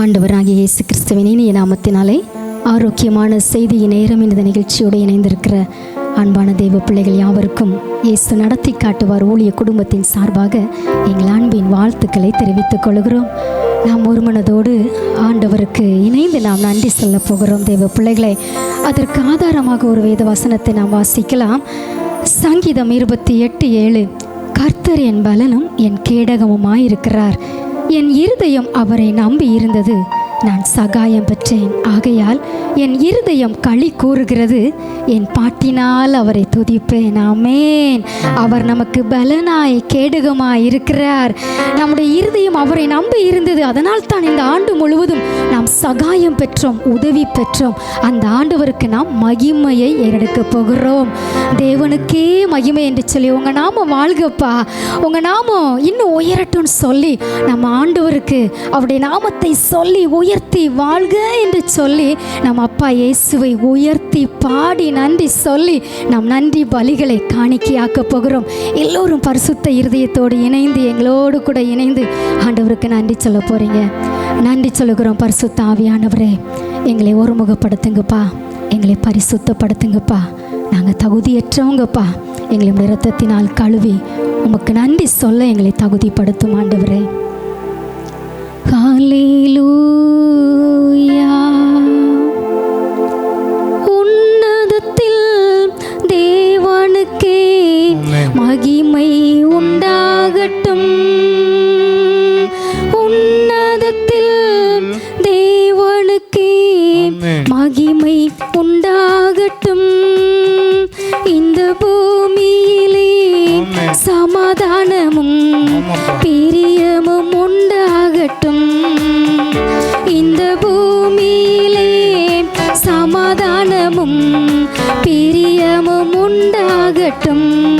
இயேசு கிறிஸ்துவின் இனிய நாமத்தினாலே ஆரோக்கியமான செய்தி நேரம் இந்த நிகழ்ச்சியோடு இணைந்திருக்கிற அன்பான தெய்வ பிள்ளைகள் யாவருக்கும் இயேசு நடத்தி காட்டுவார் ஊழிய குடும்பத்தின் சார்பாக எங்கள் அன்பின் வாழ்த்துக்களை தெரிவித்துக் கொள்கிறோம். நாம் ஒரு மனதோடு ஆண்டவருக்கு இணைந்து நாம் நன்றி சொல்ல போகிறோம் தெய்வ பிள்ளைகளை. அதற்கு ஆதாரமாக ஒரு வேத வசனத்தை நாம் வாசிக்கலாம். சங்கீதம் இருபத்தி எட்டு ஏழு கர்த்தர் என் பலனும் என் கேடகமுமாயிருக்கிறார். என் இருதயம் அவரை நம்பி இருந்தது. நான் சகாயம் பெற்றேன். ஆகையால் என் இருதயம் களி கூறுகிறது. என் பாட்டினால் அவரை துதிப்பேன். ஆமேன். அவர் நமக்கு பலனாய் கேடுகமாய் இருக்கிறார் நம்முடைய இருதயம் அவரை நம்பி இருந்தது. அதனால் தான் இந்த ஆண்டு முழுவதும் சகாயம் பெற்றோம் உதவி பெற்றோம். அந்த ஆண்டவருக்கு நாம் மகிமையை ஏறெடுக்க போகிறோம். தேவனுக்கே மகிமை என்று சொல்லி உங்கள் நாமம் வாழ்கப்பா. உங்கள் நாமம் இன்னும் உயரட்டும்னு சொல்லி நம்ம ஆண்டவருக்கு அவருடைய நாமத்தை சொல்லி உயர்த்தி வாழ்க என்று சொல்லி நம்ம அப்பா இயேசுவை உயர்த்தி பாடி நன்றி சொல்லி நாம் நன்றி பலிகளை காணிக்கையாக்க போகிறோம். எல்லோரும் பரிசுத்த இருதயத்தோடு இணைந்து எங்களோடு கூட இணைந்து ஆண்டவருக்கு நன்றி சொல்ல போகிறீங்க நன்றி சொல்லுகிறோம் பரிசுத்த ஆவியானவரே. எங்களை ஒருமுகப்படுத்துங்கப்பா. எங்களை பரிசுத்தப்படுத்துங்கப்பா. நாங்கள் தகுதியற்றவங்கப்பா. எங்களை உம்முடைய கழுவி உமக்கு நன்றி சொல்ல எங்களை தகுதிப்படுத்தும் ஆண்டவரே. காலையிலூயா மகிமை உண்டாகட்டும். இந்த பூமியிலே சமாதானமும் பிரியமும் உண்டாகட்டும். இந்த பூமியிலே சமாதானமும் பிரியமும் உண்டாகட்டும்.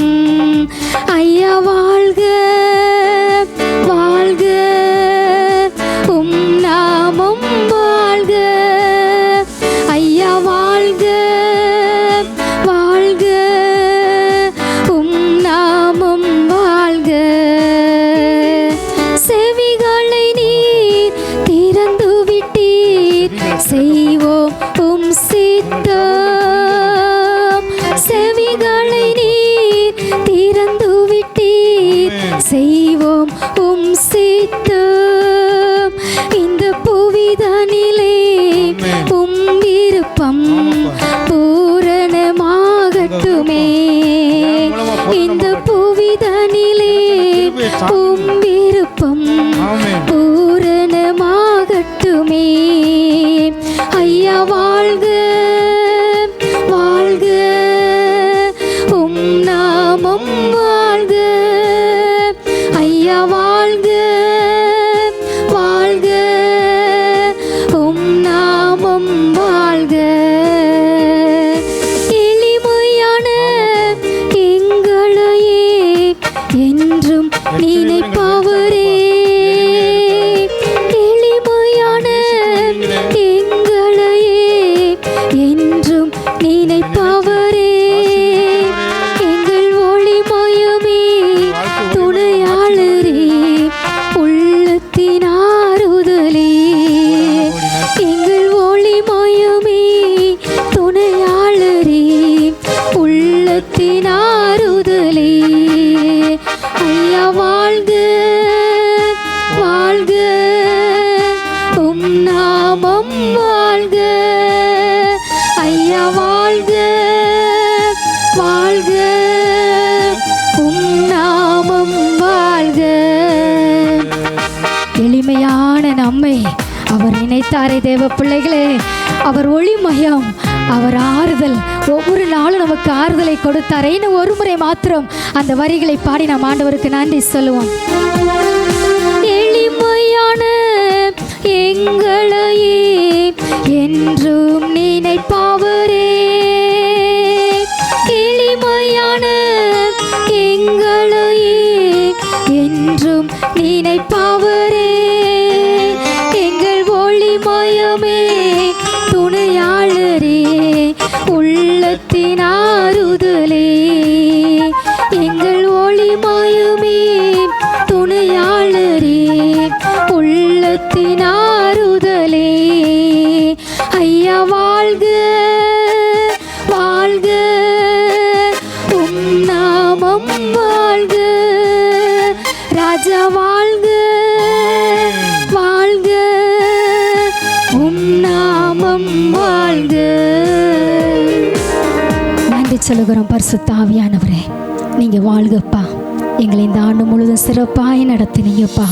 நினைப்பவரே எளிமையான எங்களையே என்றும் நினைப்பவரே. எங்கள் ஒளிமயமே துணையாளரே. உள்ளத்தின் ஆறுதலே. எங்கள் ஒளிமயமே துணையாளரே. உள்ளத்தின் வாழ்க. உம் நாமம் வாழ்க. எளிமையான நம்மை அவர் நினைத்தாரே தேவ பிள்ளைகளே. அவர் ஒளிமயம் அவர் ஆறுதல். ஒவ்வொரு நாளும் நமக்கு ஆறுதலை கொடுத்தாரே இன்னும் ஒரு முறை மாத்திரம் அந்த வரிகளை பாடி நாம் ஆண்டவருக்கு நன்றி சொல்லுவோம். என்றும் நினைப்பவரே. எங்கள் ஒளி மயமே துணையாளரே. உள்ளத்தின் ஆறுதலே. எங்கள் ஒளி மயமே துணையாளரே. உள்ளத்தின் ஆறுதலே. ஐயா வாழ்க வாழ்க. உம் நாமம் வாழ்க. ராஜா வாழ்க வாழ்க. உம் வாழ்க. நன்றி சொல்லுகிறோம் பரிசுத்தாவியானவரே. நீங்கள் வாழ்கப்பா. எங்களை இந்த ஆண்டு முழுவதும் சிறப்பாய் நடத்தினீங்கப்பா.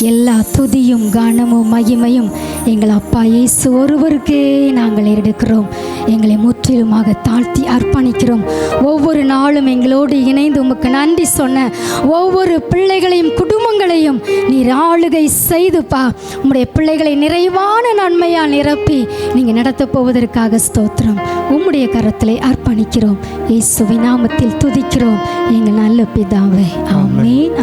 எல்லா துதியும் கனமும் மகிமையும் எங்கள் அப்பா இயேசு ஒருவருக்கே நாங்கள் எடுக்கிறோம் எங்களை முற்றிலுமாக தாழ்த்தி அர்ப்பணிக்கிறோம். ஒவ்வொரு நாளும் எங்களோடு இணைந்து உமக்கு நன்றி சொன்ன ஒவ்வொரு பிள்ளைகளையும் குடும்பங்களையும் நீர் ஆளுகை செய்துப்பா. உம்முடைய பிள்ளைகளை நிறைவான நன்மையால் நிரப்பி நீங்கள் நடத்தப் போவதற்காக ஸ்தோத்திரம். உம்முடைய கரத்திலே அர்ப்பணிக்கிறோம். இயேசுவின் நாமத்தில் துதிக்கிறோம். எங்கள் நல்ல பிதாவே. ஆமென்.